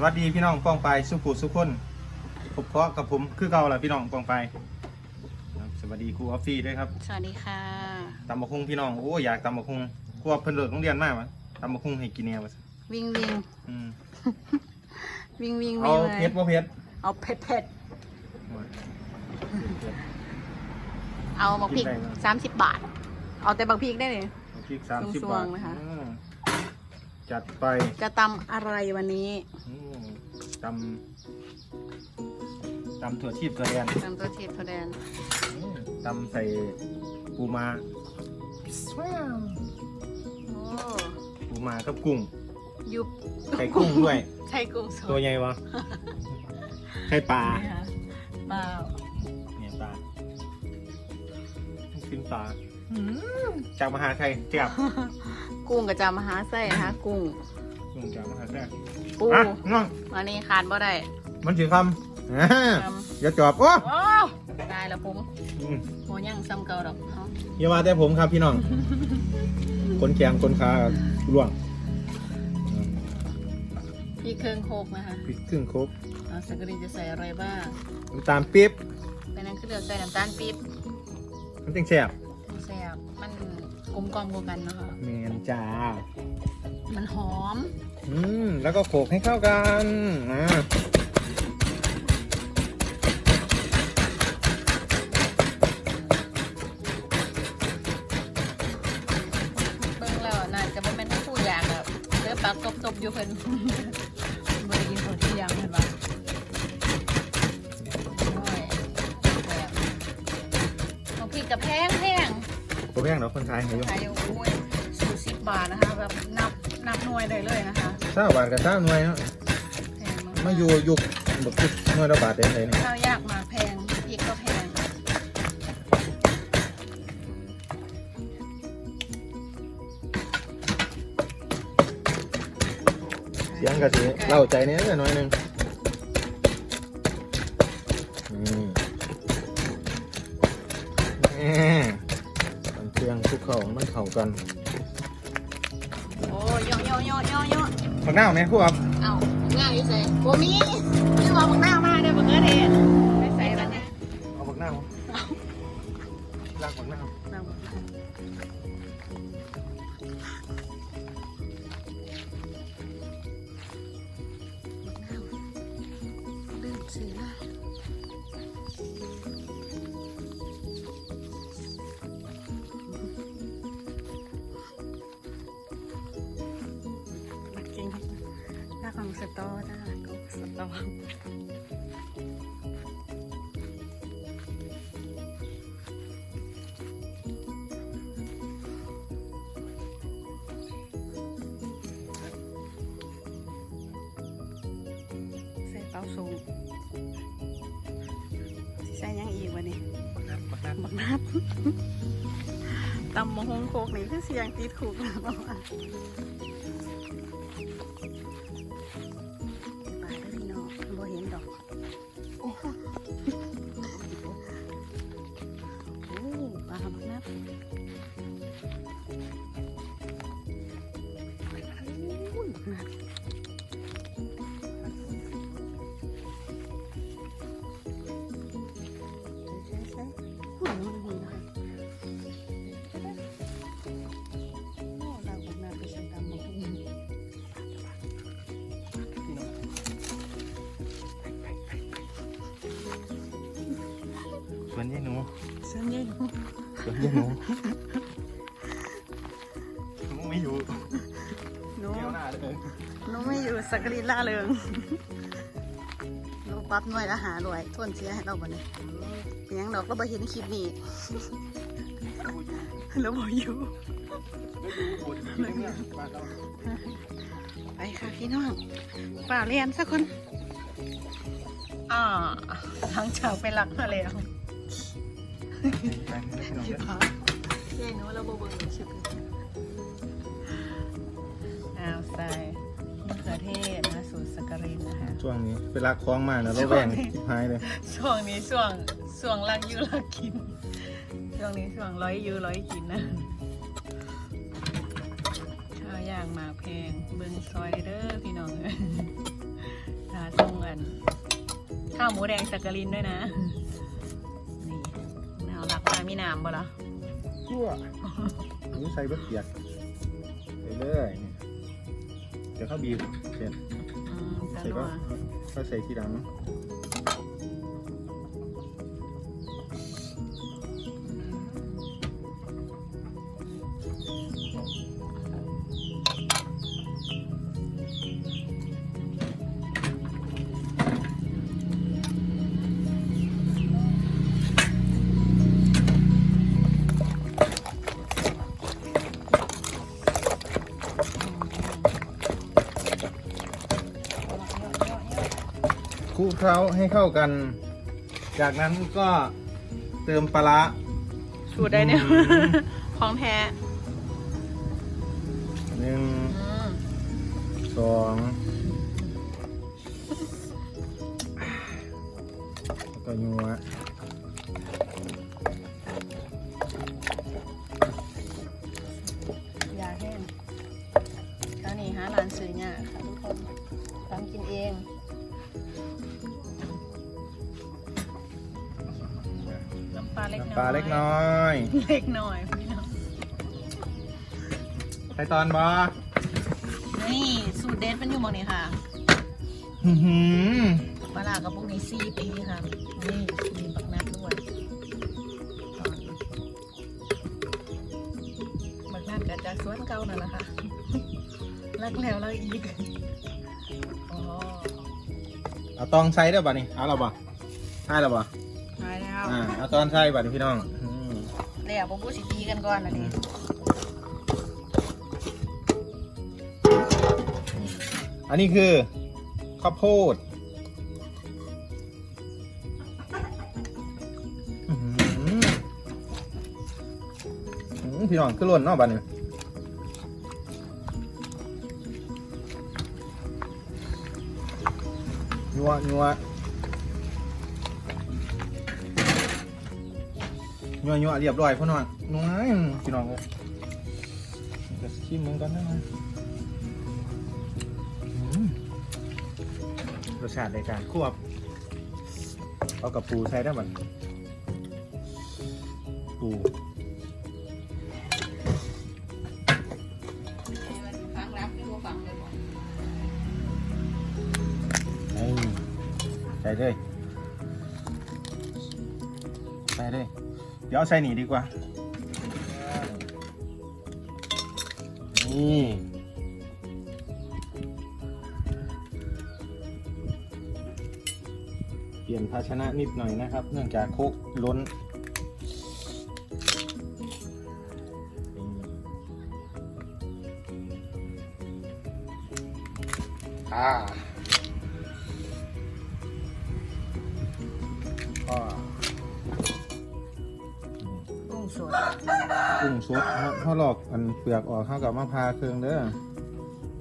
สวัสดีพี่น้องป้องไปสุขุสุขคนพบเพาะกับผมคือเก่าแหละพี่น้องป้องไปครับสวัสดีครูออฟฟี่ด้วยครับสวัสดีค่ะตำบักหุ่งพี่น้องโอ้อยากตำบักหุ่งครูว่าเพิ่นเลิกโรงเรียนมากวะตำบักหุ่งให้กินแน่วะวิ่งวิ่งอืมวิ่งวิ่งเอาวิ่งเพชรบ่เพชรเอาเผ็ดเผ็ดเอาบักพริกกินได้นะสามสิบบาท เอาแต่บักพริกได้เลย เอาพริกสามสิบสวบางทๆนะคะ อืมจัดไปจะตำอะไรวันนี้ อืม ตำตำถั่วชีพถั่วแดนตำตัวเทียบถั่วแดนอืมตำใส่ปูมาโอ้ปูมากับกุ้งยุบไข่กุ้งด้วยใช่กุ้งสดตัวใหญ่วะไข่ปลาไหมคะเปล่าเนี่ยปลาขึ้นปลาจากมหาไทยเจียบกุ้งกับจามหาไส้นะคะกุ้งกุ้งจากมหาไทย ปูอะน้องวันนี้ขาดบ่ได้มันถือคำอ่าคอย่าจอบโอ้โอ้ได้แล้วผมอืมโมยังซ้ำเก่าดอกเนาะอย่ามาแต่ผมครับพี่น้อง คนแข็งคนขาล่วงอืมพี่เครื่องโคกนะคะพริกครึ่งครบเอาสักกรินจะใส่อะไรบ้างน้ำตาลปี๊บเป็นนั้นคือเลือกใส่น้ำตาลปี๊บมันจึงแซ่บแซ่บมันกลมกล่อมกว่ากันเนาะคะแมนจ้า มันหอม อืม แล้วก็โขลกให้เข้ากันอ่าเบิ่งแล้วน่าจะบ่แม่นผู้อยากแบบเลือปักตบๆอยู่เพิ่น บ่ได้กินคนที่ยังเห็นปะโอ้ยแซ่บเอาพริกกับแพงแพงผมแพงเนาะคนไทยให้อยู่ขายอยู่โอ้ยสูสิบบาทนะคะแบบ นับนับหน่วยได้เลยนะคะเศร้าบาทกับเศร้าหน่วยเนาะแพงมากมาอยู่ยุคแบบหน่วยละบาทได้เลยเนี่ยข้าวยากมากแพงพริกก็แพงเสียงกะสิเล่าใจเนี้ยหน่อยหนึงอืมแหมมันเครื่องคลุกเข้ามันเข้ากัน ผักหน้าไหมพวกครับ เอาง่ายอยู่ใส่บ่มีากของสตอจ้าก็สตอใส่เต้าสูงสิใส่หยังอีกวะนี่ผักหน้าผักหน้าบักนัดตำมะฮงโคกนี่คือเสียงติดถูกแล้วประมาณ สวนยี่หนูหนูไม่อยู่หนูเที่ยวหน้าเลยหนูไม่อยู่สักกรีล่าเริงหนูปั๊บหน่วยละหาด้วยทวนเสียให้เราบ่เนี่ยเป็นหยังดอกเราบ่เห็นคลิปนี้แล้วบ่อยู่ไปค่ะพี่น้องเปล่าเรียนสักคนอ่าหลังจากไปหลักมาแล้ว พี่พักยายหนูเราบ่เบิ่งชิบอ้าวใส่มะเขือเทศนะสูตรสกรินนะคะ ช่วงนี้เวลาคล้องมากนะเราแบ่งทิพหายเลยช่วงนี้ช่วงช่วงรักอยูรักกิน ช่วงนี้ช่วงร้อยอยูร้อยกินนะข้าวย่างหมากแพงเบิ่งซอยเด้อพี่น้องเอ้ยข้าวหมูแดงสักกะลินด้วยนะนี่ แนวหลักมามีน้ำบ่ล่ะชั่วนี่ใส่เบะเปียกไปเลยเดี๋ยวเข้าบีบเสร็จอืมจังใส่ก็วะก็ใส่ทีหลัง ลุกเคล้าให้เข้ากัน จากนั้นก็เติมปลาร้า สูตรได้เนี่ยอืม ของแท้หนึ่งอืมสองแล้วก็ยัวยาแห้งคราวนี้หาร้านซื้อยากค่ะทุกคนทำกินเอง น้ำปลาเล็กน้อยน้ำปลาเล็กน้อย เล็กน้อยพี่น้องใส่ตอนบอนี่สูตรเด็ดมันอยู่หมดนี่ค่ะหือหือปลาร้ากับพวกนี้สี่ปีค่ะ นี่มีบักนัดด้วยตอนบักนัดกับจากสวนเก่านั่นแหละค่ะ รักแล้วแล้วอีกอ๋อเอาตองใส่ได้ป่ะนี่เอาเราป่ะให้เราป่ะหายแล้ว อ่าเอาตอนใส่ป่ะพี่น้องอืมเดี๋ยวผมพูดสิตีกันก่อนนะดิอันนี้คือข้าวโพดอื้อหืออื้อพี่น้องคือล้นเนาะบ้านนี้นัวนัว นัวนัวเรียบร้อยพ่อน้องนัวพี่น้องเลยจะชิมมึงก่อนนะรสชาติในการควบเอากับปูใช้ได้หมันปูฟังรับไม่รู้ฟังเลยบอกเอ้ยใส่เลย เดี๋ยวเอาใส่หนีดีกว่า นี่เปลี่ยนภาชนะนิดหน่อยนะครับ เนื่องจากโคกล้นอ่า สดครับพ่อหลอกอันเปลือกออกเข้ากับมะพร้าวเครื่องเด้อ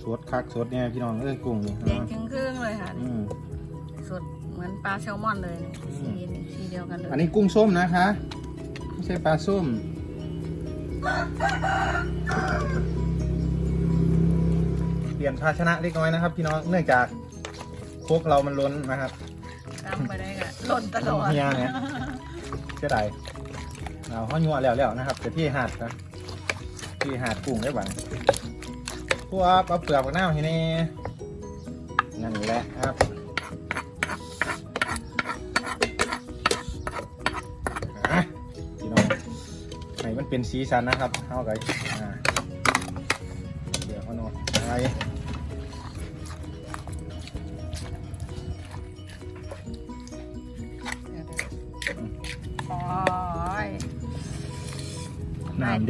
สดคักสดเนี่ยพี่น้องเอ้ยกุ้งนี่แดงจึงครึ่งเลยค่ะอืม สดเหมือนปลาแซลมอนเลยเนี่ยอืสีม นี่สีเดียวกันเลยอันนี้กุ้งส้มนะคะ ไม่ใช่ปลาส้ม เปลี่ยนภาชนะเล็กน้อยนะครับ พี่น้องเนื่องจากพวกเรามันล้นนะครับตามไปได้กะหล่นตลอดเฮียเนี่ยเสียดาย เอาห้อยัวแล้วแล้วนะครับแต่ที่หาดนะที่หาดกุ้งได้หวังพวกเอาเปลือกมะนาวให้แนี่นั่นแหละครับอะพี่น้องให้มันเป็นสีสันนะครับเอาไปอ่า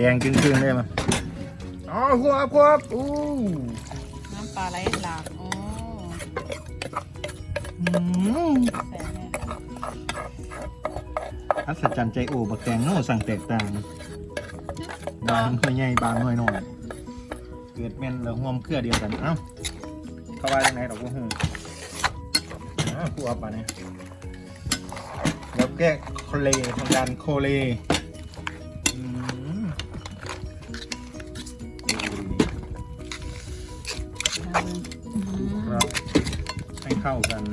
น้ำแดงจึ้งๆเลยมั้ยอ๋อควบควบอู้น้ำปลาไหลหลากอ๋ออืมแซ่บแน่อัศจรรย์ใจโอ้บักแตงโน่สั่งแตกต่าง บางหน่วยใหญ่บางหน่วยน้อยเกิดแม่นแล้วห่วมเครือเดียวกันเอ้าเข้าไปทางไหนดอกกูหูอ้าวกูเอาไปเนี่ยแล้วแก้โคเลทำการโคเล ครับให้เข้ากัน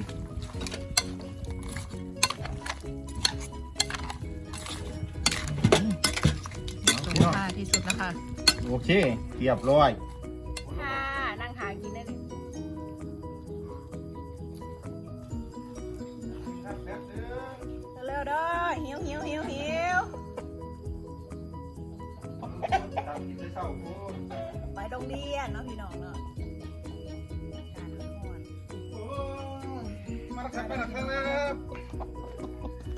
สุดค่ะที่สุดนะคะโอเคเกียบร้อยค่ะนั่งทานกินได้เลยเร็วๆเด้อหิวหิวหิวหิวไปโรงเรียนเนาะพี่น้องเนาะ ครับมาแล้วครับ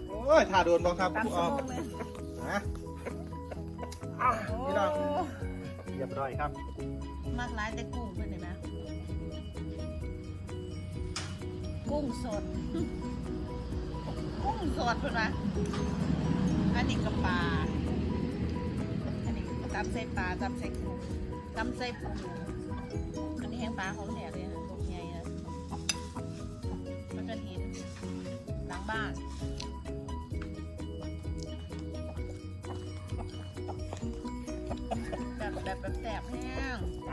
โอ้ยถ่าโดนบ้างครับตามผู้ชั่อวอกโมงเลยนะโอ้พี่น้องเรียบร้อยครับมากร้ายแต่กุ้งเพื่อนเห็นไหมกุ้งสด กุ้งสดเพื่อนนะอันนี้กับปลาอันนี้ตำใส่ปลาตำใส่กุ้งตำใส่ปูอันนี้แห้งปลาของแหน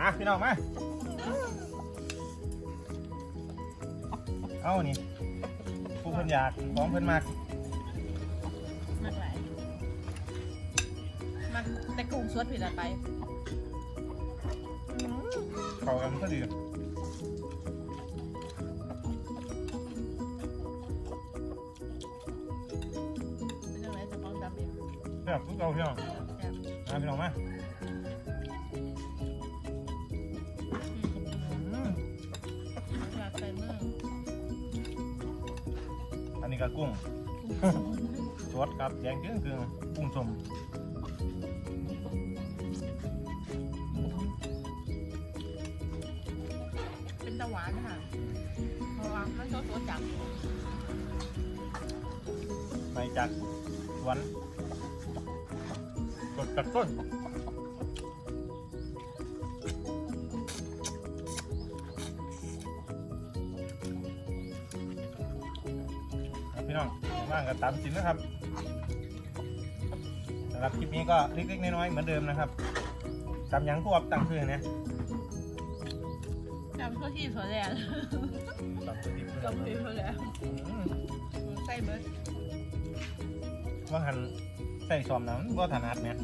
มาพี่น้องมาเอานี่ผู้เพิ่นอยากของเพิ่นมากมากไหลายมันแต่กุ้งสดผิดอะไรไปเขากันก็ดีเป็นยังไงจะป้องจำเองแบบทุกเอาพี่น้องแซ่บมาพี่น้องมา นนี้ก็กุ้งสดครับแดงจึ้งคือกุ้งสมเป็นตะหวานค่ะเพราะว่ามันสดๆจังไปจากสวนสดจากต้น พี่น้องว่างกันตามสินนะครับสำหรับคลิปนี้ก็เล็กๆน้อยๆเหมือนเดิมนะครับจำหยังพวกตั้งชื่อเนี่ยจำทั่วที่สวนแลนด์จำชื่อที่เพื่อนจำที่สวนแลนด์อืมใส่เบิร์ดว่าหันใส่ซอมน้ำว่าถนัดเนี่ย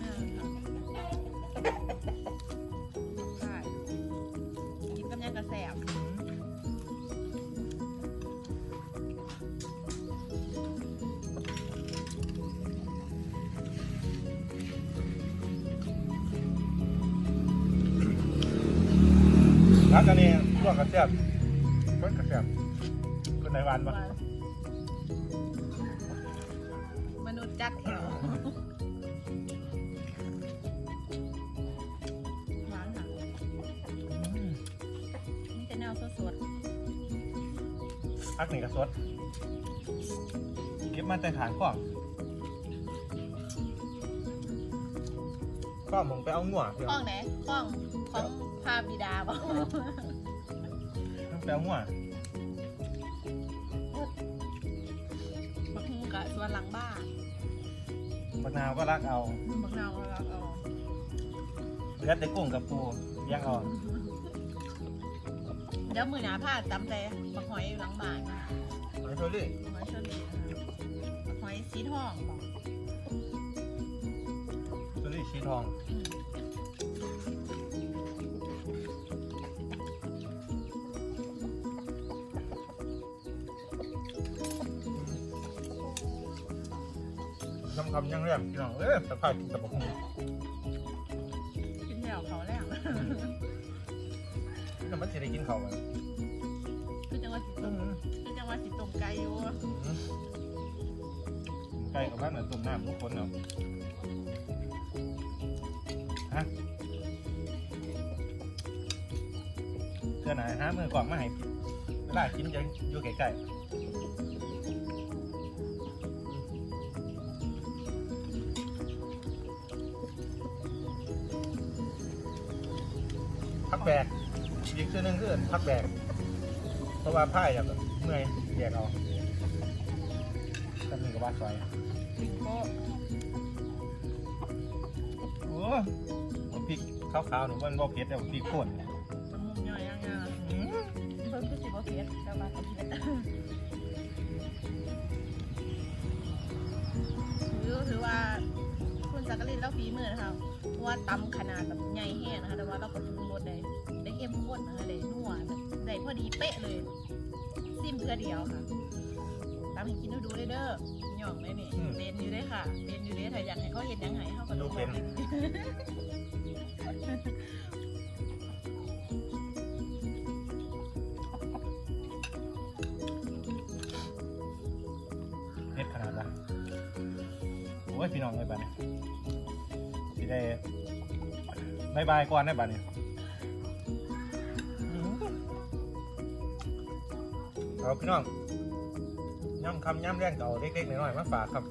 ร้านกันนี้ลวกกระเทียมเพิ่นกระเทียมคนในวันปะมนุษย์จัดแถวหวานค่ะนี่จะแนวสดพักหนึ่งกระสดเก็บมาแต่ฐานข้อ งก็มึงไปเอาหัวเดี๋ยวๆข้องไหนข้องของพาบิดาบ่มึงไปเอาหัวบักฮูกะสวนหลังบ้านมะนาวก็รักเอาบักนาวก็รักเอาเหลือแต่กุ้งกับปูเลี้ยังเอาเดี๋ยวมือหนาผ้าตำแต่บักหอยอยู่หลังบ้านหอยเชอรี่บักหอยเชอรี่บักหอยสีทอง บอกเชอรี่ชีทองอืมคำคำยังเรียบพี่น้องเอ้ยแต่ผ้ากินแต่บะคุ้งกินแล้วเขาแล้วแต่มันจะได้กินเขาวกันคือจังหวะสิต้มคือจังหวะสิต้มไก่อยู่อืมไก่กับบ้านน่ะต้มน้ำทุกคนเนาะ เพื่อนไหนหามือกล่องมาให้เวลากินจะอยู่ใกล้ๆพักแบกอีกตัวหนึงคือพักแบกเพราะว่าพ่ายแบบเมื่อยแยกเอาก็มีกับว่าซอยปิงโป้โอ้มันพริกขาวๆหนูมันบ่เผ็ดแต่พริกป่นมัน ฝีมือนะคะราะว่าตำขนาดแบบใหญ่แห้งนะคะ แต่ว่าเราก็ปรุงรสได้ได้เข้มข้นนะคะได้นัวได้พอดีเป๊ะเลยซิมเพื่อเดียวค่ะตำให้กินดูดูได้เด้อหย่องได้นี่เป็นอยู่ได้อค่ะเป็นอยู่ได้อถ้าอยากให้เขาเห็นยังไงเขาก็ลงมาเป็นเผ็ดขนาดละโอ้ยพี่น้องเลยบ้านนี้สิ ได้บายบายก่อนได้บ้านนี้อื้อเอาพี่น้องย่ำคำย่ำแรงเก่าเล็กๆน้อยๆมาฝากครับ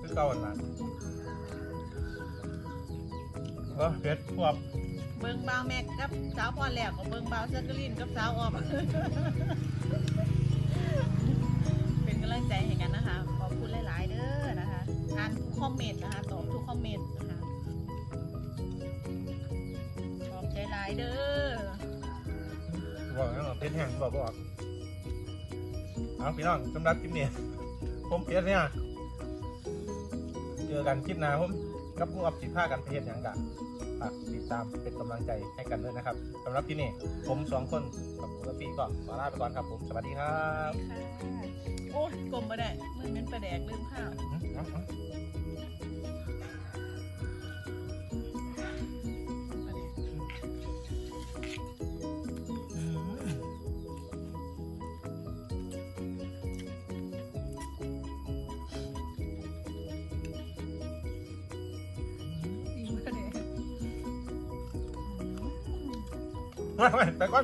คือเก่าอันนั้นเออเผ็ดพวกเบิ้งบาแม็กกับสาวพรแหลกกับเบิ้งบาเซอร์กลินกับสาวออม เมนต์นะคะขอบใจหลายเด้อบอกแล้วเพชรแห้งบอกบอกเอาพี่น้องสำหรับคลิปนี้ผมเพชรเนี่ยเจอกันคลิปหน้าผมกับผู้อับสิผ้ากันเพชรอย่างกันฝากติดตามเป็นกำลังใจให้กันด้วยนะครับสำหรับที่นี่ผมสองคนกับคุณพี่ก็ขอลาไปก่อนครับผมสวัสดีครับค่ะโอ้ยกลมมาได้เหมือนเป็นประแดกลืมข้าว ไปไปไ